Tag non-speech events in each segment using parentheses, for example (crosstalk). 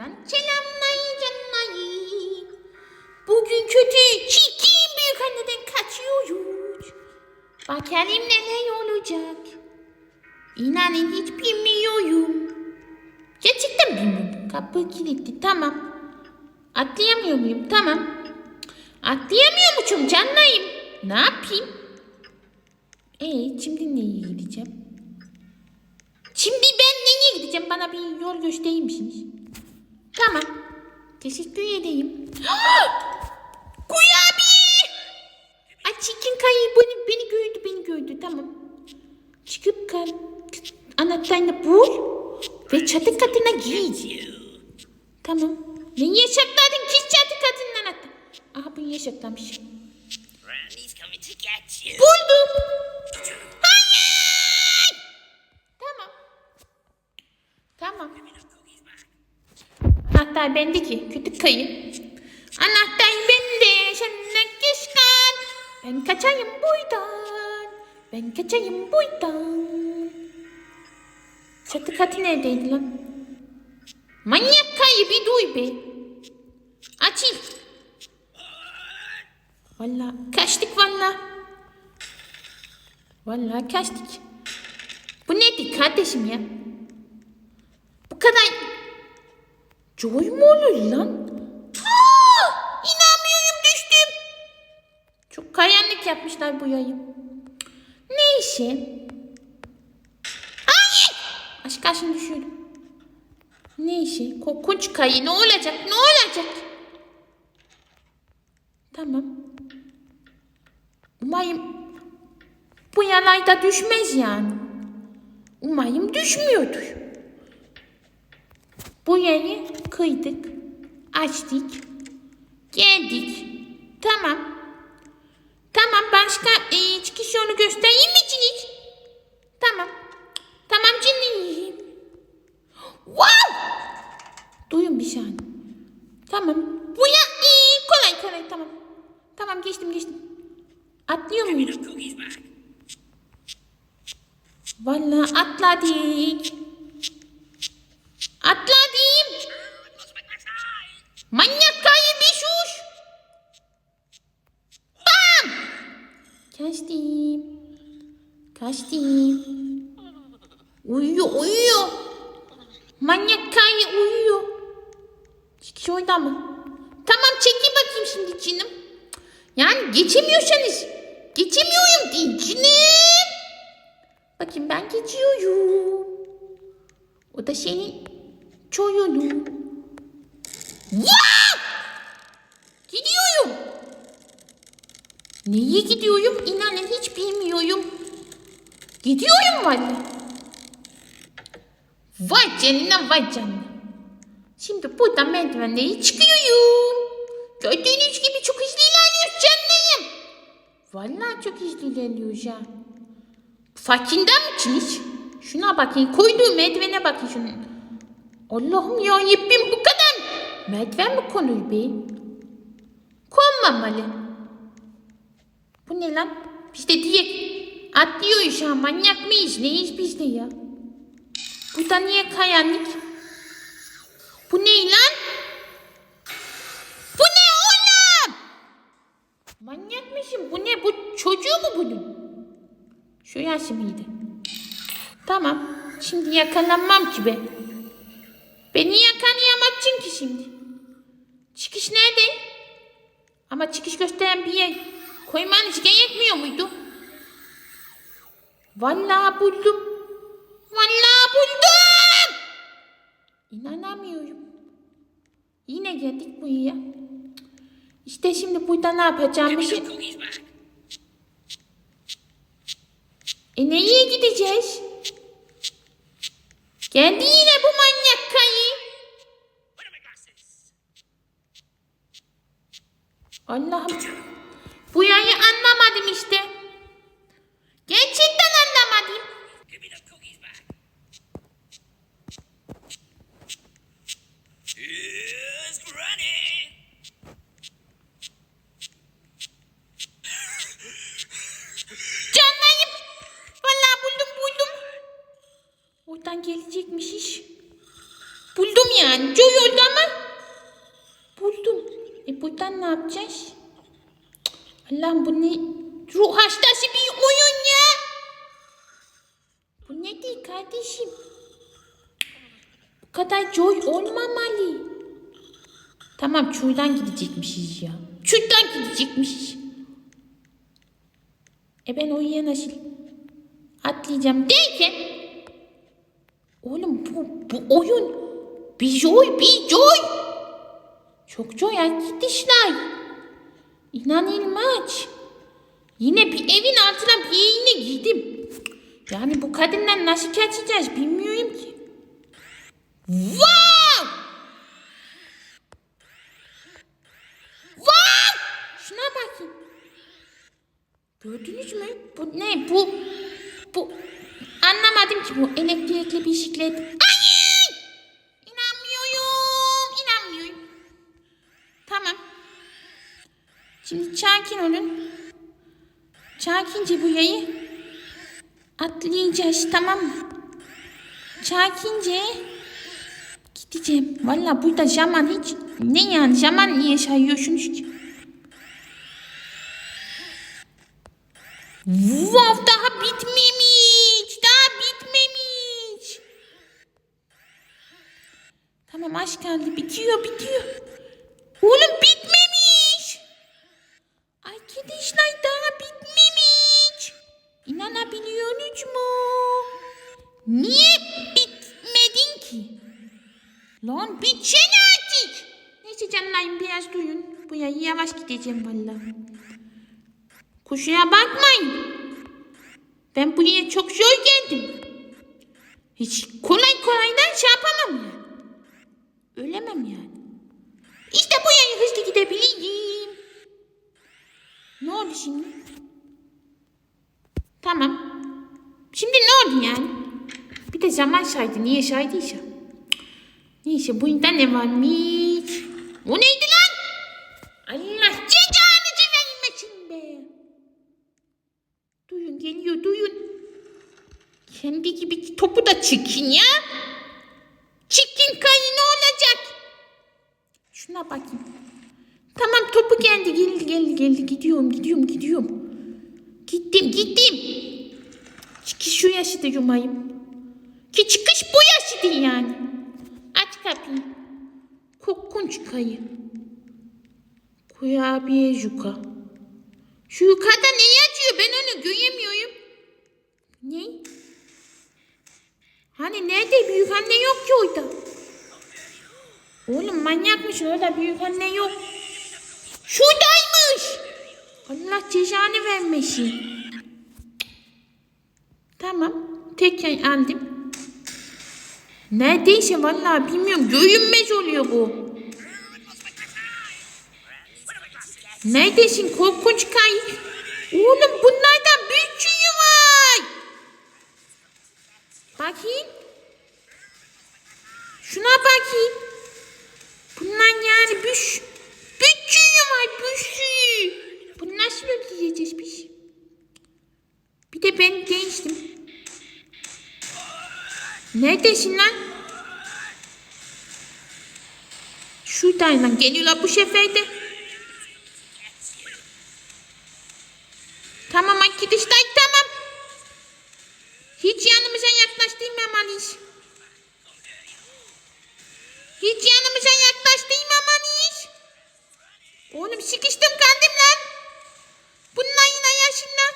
Buradan selamlar canlayı. Bugün kötü çirkin büyük anneden kaçıyoruz. Bakalım neler olacak. İnanın hiç bilmiyorum. Gerçekten bilmiyorum. Kapı kilitli tamam. Atlayamıyor muyum? Tamam. Atlayamıyor muçum canlayım? Ne yapayım? Ee, şimdi nereye gideceğim? Şimdi ben nereye gideceğim? Bana bir yol gösterir misiniz? Tamam. Teşekkür edeyim. (gasps) Kuyu abi! Ay çirkin kayı beni, beni gördü, beni gördü. Tamam. Çıkıp kal, anahtarını bul ve çatı katına gir. Tamam. Neyi sakladın ki çatı katının anahtarı? Aha bunu you. Buldum. Anahtar bende ki. Kötü kayı. Anahtar bende. Senden kışkan. Ben kaçayım buradan. Ben kaçayım buradan. Çatı katı neredeydi lan? Manyak kayı bir duy be. Açıl. Valla kaçtık valla. Valla kaçtık. Bu nedir kardeşim ya? Bu kadar... Joy mu olur lan? Aa, inanmıyorum düştüm. Çok kayanlık yapmışlar bu yayı. Neyse. Ay! Aşk aşkına düşüyordum. Neyse. Korkunç kayı. Ne olacak? Ne olacak? Tamam. Umarım bu yalayda düşmez yani. Umarım düşmüyordur. Bu yayı kıydık, açtık, geldik. Tamam. Tamam başka e, çıkış yolu göstereyim misiniz? Tamam. Tamam canım. Wow! Duyun bir saniye. Tamam. Bu ya e, kolay kolay tamam. Tamam geçtim geçtim. Atlıyor muyum? Vallahi atladık. Atladım. Manyak kayı bir şuş. Bam! Kaçtım. Kaçtım. Uyuyor uyuyor. Manyak kayı uyuyor. Çıkış orada mı? Tamam çekil bakayım şimdi canım. Yani geçemiyorsanız geçemiyorum deyin canım. Bakayım ben geçiyorum. O da senin çoyunun. Wow! Gidiyorum. Neye gidiyorum? İnanın hiç bilmiyorum. Gidiyorum valla. Vay canına vay canına. Şimdi buradan merdivenleri çıkıyorum. Gördüğünüz gibi çok hızlı ilerliyoruz canlarım. Vallahi çok hızlı ilerliyoruz ha. Farkında mısınız? Şuna bakın koyduğu merdivene bakın şunun. Allah'ım ya yepyeni bu kadar. Merdiven mi konur be? Konmamalı. Bu ne lan? Biz de diye atlıyoruz ha manyak mıyız neyiz biz de ya? Burada niye kayanlık? Bu ne lan? Bu ne oğlum? Manyak mısın? Bu ne? Bu çocuğu mu bunun? Şu yaşı mıydı? Tamam. Şimdi yakalanmam ki ben. Beni yakalayamazsın ki şimdi. Çıkış nerede? Ama çıkış gösteren bir yer koymanız gerekmiyor muydu? Vallahi buldum. Vallahi buldum. İnanamıyorum. Yine geldik buraya. İşte şimdi burada ne. Cookies back. E nereye gideceğiz? Geldi Allah'ım. Bu yayı anlamadım işte. Gerçekten anlamadım. Canlayım. Vallahi buldum buldum. Oradan gelecekmiş iş. Buldum yani. Joy oldu ama. Ne yapacağız? Allah'ım bu ne? Ruh hastası bir oyun ya. Bu ne değil kardeşim? Bu kadar joy olmamalı. Tamam şuradan gidecekmişiz ya. Şuradan gidecekmişiz. E ben oraya nasıl atlayacağım derken Oğlum bu, bu oyun bir joy bir joy. Çok joy arkadaşlar. İnanılmaz. Yine bir evin altına bir yerine girdim. Yani bu kadından nasıl kaçacağız bilmiyorum ki. Wow! Wow! Şuna bakın. Gördünüz mü? Bu ne? Bu bu anlamadım ki bu elektrikli bisiklet. Hayır! Şimdi sakin olun. Sakince bu yayı atlayacağız tamam mı? Sakince gideceğim. Valla burada zaman hiç ne yani zaman niye sayıyorsunuz ki? Wow daha bitmemiş. Daha bitmemiş. Tamam aşk kaldı. Bitiyor bitiyor. Oğlum bitmemiş. Lan bitsene artık. Neyse canlarım biraz duyun. Bu yayı yavaş gideceğim vallahi. Kuşuya bakmayın. Ben buraya çok zor geldim. Hiç kolay kolaydan şey yapamam ya. Ölemem yani. İşte bu yayı hızlı gidebileyim. Ne oldu şimdi? Tamam. Şimdi ne oldu yani? Bir de zaman saydı. Niye saydıysa. Neyse bunda ne varmış? Bu neydi lan? Allah cezanı vermesin be. Duyun geliyor duyun. Kendi gibi topu da çirkin ya. Çirkin kayı ne olacak? Şuna bakayım. Tamam topu geldi geldi geldi geldi gidiyorum gidiyorum gidiyorum. Gittim gittim. Çıkış şu yaşı yumayım. Ki çıkış bu yaşı yani. Korkunç kayı. Kurabiye yuka. Şu yukarıda ne yazıyor ben onu göremiyorum. Ne? Hani nerede büyük anne yok ki orada. Oğlum manyak mısın orada büyük anne yok. Şuradaymış. Allah cezanı vermesin. Tamam. Tekrar aldım. Neredeyse vallahi bilmiyorum. Görünmez oluyor bu. Neredesin korkunç kayık? Oğlum bunlardan bir sürü var. Bakayım. Şuna bakayım. Bunlar yani sü- bir sürü var bir sürü. Bunu nasıl ödeyeceğiz biz? Bir de ben gençtim. Neredesin lan? Şuradan lan geliyorlar bu sefer de. Tamam arkadaşlar tamam. Hiç yanımıza yaklaştırmamalıyız. Hiç yanımıza yaklaştırmamalıyız. Oğlum sıkıştım kandım lan. Bunların ayasından.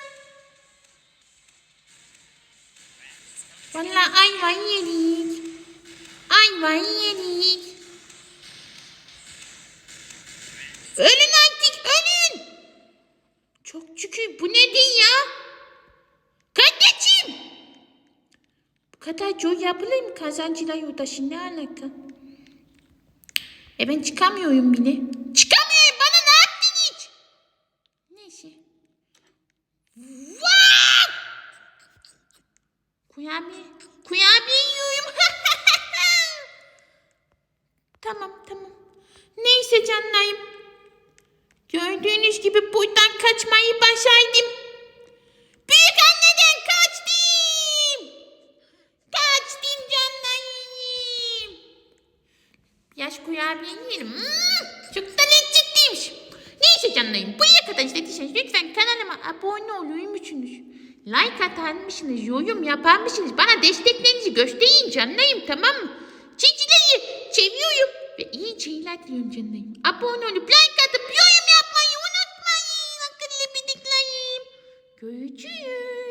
Valla ayvayı yedik. Ayvayı yedik. Ölün ölün. Çok şükür bu nedir ya? Kardeşim. Bu kadar joy yapılır mı kazancıyla yurdaşı ne alaka? E ben çıkamıyorum bile. Çıkamıyorum bana ne yaptın hiç? Neyse. Vaa! Kurabiye. Kurabiye yiyorum. (laughs) tamam tamam. Neyse canlarım. Gördüğünüz gibi buradan kaçmayı başardım. Büyük anneden kaçtım. Kaçtım canlarım. Yaş kurabiye. Hmm, çok da lezzetliymiş. Neyse canlarım buraya kadar izlediyseniz lütfen kanalıma abone olur musunuz? Like atar mısınız? Yorum yapar mısınız? Bana desteklerinizi gösterin canlarım tamam mı? Sizleri seviyorum ve iyi şeyler diliyorum canlarım. Abone olup like Köycüyüm.